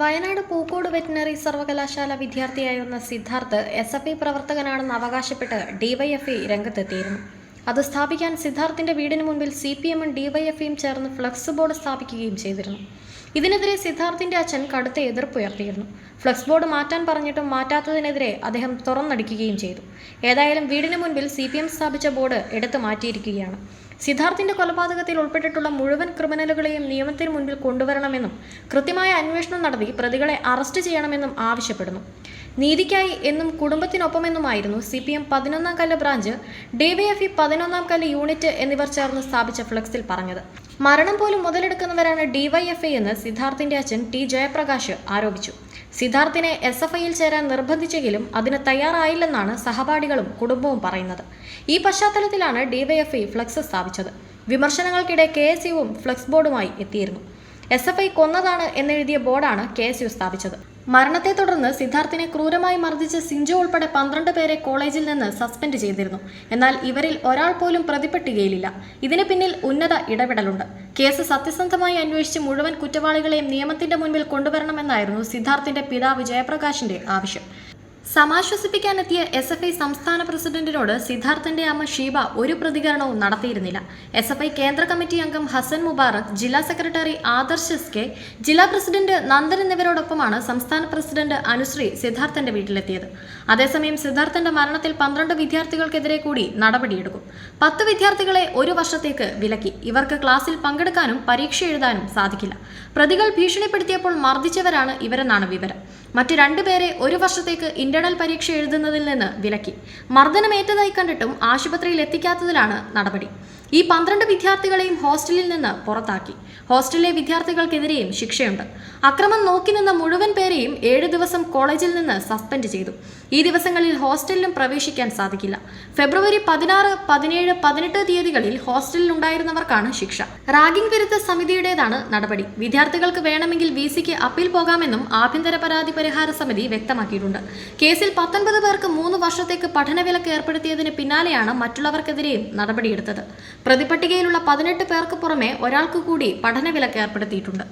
Wayanad Pookode veterinary സർവകലാശാല വിദ്യാർത്ഥിയായിരുന്ന Siddharth S F I പ്രവർത്തകനാണെന്ന് അവകാശപ്പെട്ട് ഡിവൈഎഫ്ഐ രംഗത്തെത്തിയിരുന്നു. അത് സ്ഥാപിക്കാൻ സിദ്ധാർത്ഥിന്റെ വീടിന് മുൻപിൽ സി പി എമ്മും ഡിവൈഎഫ്ഐയും ചേർന്ന് ഫ്ലക്സ് ബോർഡ് സ്ഥാപിക്കുകയും ചെയ്തിരുന്നു. ഇതിനെതിരെ സിദ്ധാർത്ഥിന്റെ അച്ഛൻ കടുത്ത എതിർപ്പുയർത്തിയിരുന്നു. ഫ്ലക്സ് ബോർഡ് മാറ്റാൻ പറഞ്ഞിട്ടും മാറ്റാത്തതിനെതിരെ അദ്ദേഹം തുറന്നടിക്കുകയും ചെയ്തു. ഏതായാലും വീടിന് മുൻപിൽ സി സ്ഥാപിച്ച ബോർഡ് എടുത്തു മാറ്റിയിരിക്കുകയാണ്. സിദ്ധാർത്ഥിന്റെ കൊലപാതകത്തിൽ ഉൾപ്പെട്ടിട്ടുള്ള മുഴുവൻ ക്രിമിനലുകളെയും നിയമത്തിന് മുൻപിൽ കൊണ്ടുവരണമെന്നും കൃത്യമായ അന്വേഷണം നടത്തി പ്രതികളെ അറസ്റ്റ് ചെയ്യണമെന്നും ആവശ്യപ്പെടുന്നു. നീതിക്കായി എന്നും കുടുംബത്തിനൊപ്പമെന്നുമായിരുന്നു സി പി എം പതിനൊന്നാം കല്ല് ബ്രാഞ്ച് ഡിവൈഎഫ്ഇ പതിനൊന്നാം കല്ല് യൂണിറ്റ് എന്നിവർ ചേർന്ന് സ്ഥാപിച്ച ഫ്ലക്സിൽ പറഞ്ഞത്. മരണം പോലും മുതലെടുക്കുന്നവരാണ് ഡിവൈഎഫ്ഐ എന്ന് സിദ്ധാർത്ഥിന്റെ അച്ഛൻ ടി ജയപ്രകാശ് ആരോപിച്ചു. സിദ്ധാർത്ഥിനെ എസ് എഫ് ഐയിൽ ചേരാൻ നിർബന്ധിച്ചെങ്കിലും അതിന് തയ്യാറായില്ലെന്നാണ് സഹപാഠികളും കുടുംബവും പറയുന്നത്. ഈ പശ്ചാത്തലത്തിലാണ് ഡിവൈഎഫ്ഐ ഫ്ലക്സ് സ്ഥാപിച്ചത്. വിമർശനങ്ങൾക്കിടെ കെ എസ് യുവും ഫ്ലക്സ് ബോർഡുമായി എത്തിയിരുന്നു. എസ് എഫ് ഐ കൊന്നതാണ് എന്നെഴുതിയ ബോർഡാണ് കെ എസ് യു സ്ഥാപിച്ചത്. മരണത്തെ തുടർന്ന് സിദ്ധാർത്ഥിനെ ക്രൂരമായി മർദ്ദിച്ച സിഞ്ചു ഉൾപ്പെടെ പന്ത്രണ്ട് പേരെ കോളേജിൽ നിന്ന് സസ്പെൻഡ് ചെയ്തിരുന്നു. എന്നാൽ ഇവരിൽ ഒരാൾ പോലും പ്രതിപ്പെട്ടുകയില്ല ഇതിന് പിന്നിൽ ഉന്നത ഇടപെടലുണ്ട്. കേസ് സത്യസന്ധമായി അന്വേഷിച്ച് മുഴുവൻ കുറ്റവാളികളെയും നിയമത്തിന്റെ മുൻപിൽ കൊണ്ടുവരണമെന്നായിരുന്നു സിദ്ധാർത്ഥിന്റെ പിതാവ് ജയപ്രകാശിന്റെ ആവശ്യം. സമാശ്വസിപ്പിക്കാനെത്തിയ എസ് എഫ് ഐ സംസ്ഥാന പ്രസിഡന്റിനോട് സിദ്ധാർത്ഥന്റെ അമ്മ ഷീബ ഒരു പ്രതികരണവും നടത്തിയിരുന്നില്ല. എസ് എഫ് ഐ കേന്ദ്ര കമ്മിറ്റി അംഗം ഹസൻ മുബാറക് ജില്ലാ സെക്രട്ടറി ആദർശ് എസ് കെ ജില്ലാ പ്രസിഡന്റ് നന്ദൻ എന്നിവരോടൊപ്പമാണ് സംസ്ഥാന പ്രസിഡന്റ് അനുശ്രീ സിദ്ധാർത്ഥന്റെ വീട്ടിലെത്തിയത്. അതേസമയം സിദ്ധാർത്ഥന്റെ മരണത്തിൽ പന്ത്രണ്ട് വിദ്യാർത്ഥികൾക്കെതിരെ കൂടി നടപടിയെടുക്കും. പത്ത് വിദ്യാർത്ഥികളെ ഒരു വർഷത്തേക്ക് വിലക്കി. ഇവർക്ക് ക്ലാസ്സിൽ പങ്കെടുക്കാനും പരീക്ഷ എഴുതാനും സാധിക്കില്ല. പ്രതികൾ ഭീഷണിപ്പെടുത്തിയപ്പോൾ മർദ്ദിച്ചവരാണ് ഇവരെന്നാണ് വിവരം. മറ്റു രണ്ടുപേരെ ഒരു വർഷത്തേക്ക് ഇന്റേണൽ പരീക്ഷ എഴുതുന്നതിൽ നിന്ന് വിലക്കി. മർദ്ദനമേറ്റതായി കണ്ടിട്ടും ആശുപത്രിയിൽ എത്തിക്കാത്തതിലാണ് നടപടി. ഈ പന്ത്രണ്ട് വിദ്യാർത്ഥികളെയും ഹോസ്റ്റലിൽ നിന്ന് പുറത്താക്കി. ഹോസ്റ്റലിലെ വിദ്യാർത്ഥികൾക്കെതിരെയും ശിക്ഷയുണ്ട്. അക്രമം നോക്കി നിന്ന മുഴുവൻ പേരെയും ഏഴ് ദിവസം കോളേജിൽ നിന്ന് സസ്പെൻഡ് ചെയ്തു. ഈ ദിവസങ്ങളിൽ ഹോസ്റ്റലിലും പ്രവേശിക്കാൻ സാധിക്കില്ല. ഫെബ്രുവരി പതിനാറ് പതിനേഴ് പതിനെട്ട് തീയതികളിൽ ഹോസ്റ്റലിൽ ഉണ്ടായിരുന്നവർക്കാണ് ശിക്ഷ. റാഗിംഗ് വിരുദ്ധ സമിതിയുടേതാണ് നടപടി. വിദ്യാർത്ഥികൾക്ക് വേണമെങ്കിൽ വി സിക്ക് അപ്പീൽ പോകാമെന്നും ആഭ്യന്തര പരാതി പരിഹാര സമിതി വ്യക്തമാക്കിയിട്ടുണ്ട്. കേസിൽ പത്തൊൻപത് പേർക്ക് മൂന്ന് വർഷത്തേക്ക് പഠനവിലക്ക് ഏർപ്പെടുത്തിയതിന് പിന്നാലെയാണ് മറ്റുള്ളവർക്കെതിരെയും നടപടിയെടുത്തത്. പ്രതിപട്ടികയിലുള്ള പതിനെട്ട് പേർക്ക് പുറമെ ഒരാൾക്ക് കൂടി പഠനവിലക്ക് ഏർപ്പെടുത്തിയിട്ടുണ്ട്.